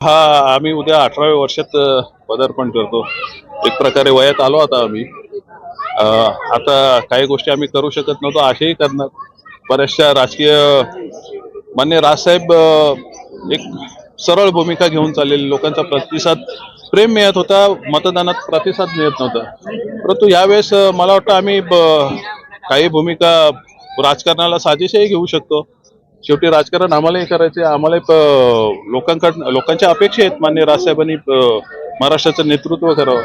हा आम्ही उद्या अठराव्या वर्षात पदार्पण करतो. एक प्रकारे वयात आलो आता आम्ही. आता काही गोष्टी आम्ही करू शकत नव्हतो असेही करणार. बऱ्याचशा राजकीय मान्य राजसाहेब एक सरळ भूमिका घेऊन चाललेली लोकांचा प्रतिसाद प्रेम मिळत होता मतदानात प्रतिसाद मिळत नव्हता. परंतु यावेळेस मला वाटतं आम्ही ब- काही भूमिका राजकारणाला साजेशही घेऊ शकतो. शेवटी राजकारण आम्हालाही करायचे आम्हालाही लोकांकडून लोकांकडनं लोकांच्या अपेक्षा आहेत मान्य राजसाहेबांनी महाराष्ट्राचं नेतृत्व करावं.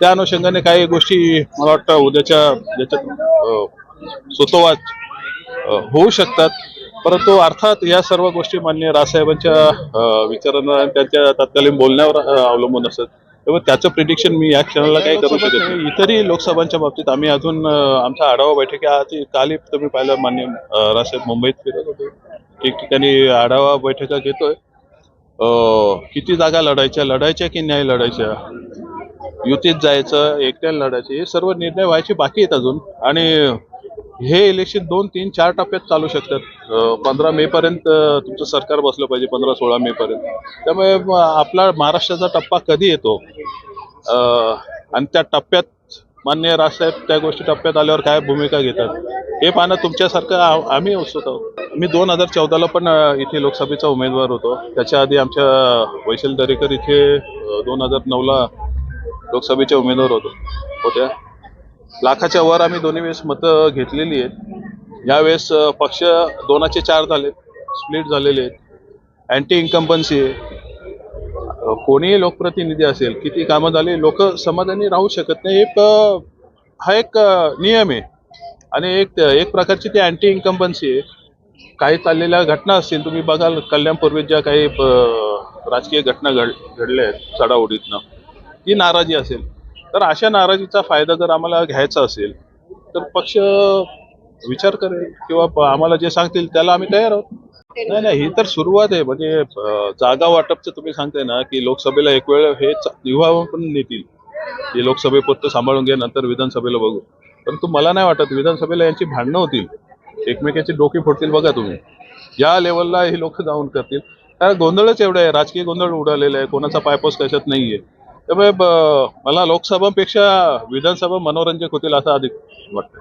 त्या अनुषंगाने काही गोष्टी मला वाटतं उद्याच्या याच्यात अ, होऊ शकतात. परंतु अर्थात या सर्व गोष्टी मान्य राजसाहेबांच्या विचारांना आणि त्यांच्या तत्कालीन बोलण्यावर अवलंबून असतात. तेव्हा त्याचं प्रिडिक्शन मी या क्षणाला काही करू शकत नाही. इतरही लोकसभांच्या बाबतीत आम्ही अजून आमच्या आमचा आढावा बैठकी आज कालही तुम्ही पाहिलं मान्य राजसाहेब मुंबईत फिरत होते. ठिकठिकाणी आढावा बैठका घेतोय. किती जागा लढायच्या लढायच्या की नाही लढायच्या? युतीत जायचं एकट्याला लढायचं हे सर्व निर्णय व्हायचे बाकी आहेत अजून. आणि हे इलेक्शन दोन तीन चार टप्प्यात चालू शकतात. पंधरा मे पर्यंत तुमचं सरकार बसलं पाहिजे पंधरा सोळा मे पर्यंत. त्यामुळे आपला महाराष्ट्राचा टप्पा कधी येतो? आणि त्या टप्प्यात मान्य राजसाहेब त्या गोष्टी टप्प्यात आल्यावर काय भूमिका घेतात? हे पाहणं तुमच्यासारखं आम्ही उत्सुक आहोत. मी दोन हजार चौदाला पण इथे लोकसभेचा उमेदवार होतो. त्याच्या आधी आमच्या वैशल दरेकर इथे दोन हजार नऊला लोकसभेचे उमेदवार होतो होत्या. लाखाच्या वर आम्ही दोन्ही वेळेस मतं घेतलेली आहेत. यावेळेस पक्ष दोनाचे चार झाले स्प्लिट झालेले आहेत. अँटी इन्कम्पन्सी आहे कोणीही लोकप्रतिनिधी असेल किती कामं झाली लोक समाधानी राहू शकत नाही. एक हा एक नियम आहे. आणि एक एक प्रकारची ती अँटी इन्कम्पन्सी आहे. काही चाललेल्या घटना असतील तुम्ही बघाल कल्याणपूर्वी ज्या काही राजकीय घटना घड घडल्या आहेत चढाओढीतनं ती नाराजी असेल. तर अशा नाराजीचा फायदा जर आम्हाला घ्यायचा असेल तर पक्ष विचार करेल किंवा आम्हाला जे सांगतील त्याला आम्ही तयार आहोत. नाही नाही ही तर सुरुवात आहे. म्हणजे जागा वाटपचं तुम्ही सांगताय ना की लोकसभेला एक वेळ हे युवा पण नेतील. हे लोकसभेपुरतं सांभाळून घे नंतर विधानसभेला बघू. परंतु मला नाही वाटत विधानसभेला यांची भांडणं होतील. एकमेकाचे डोके फोडतील बघा तुम्ही. या लेवलला हे लोक जाऊन करतील. कारण गोंधळच एवढा आहे. राजकीय गोंधळ उडालेला आहे. कोणाचा पायपोस कशात नाहीये. त्यामुळे मला लोकसभापेक्षा विधानसभा मनोरंजक होतील असं अधिक वाटतं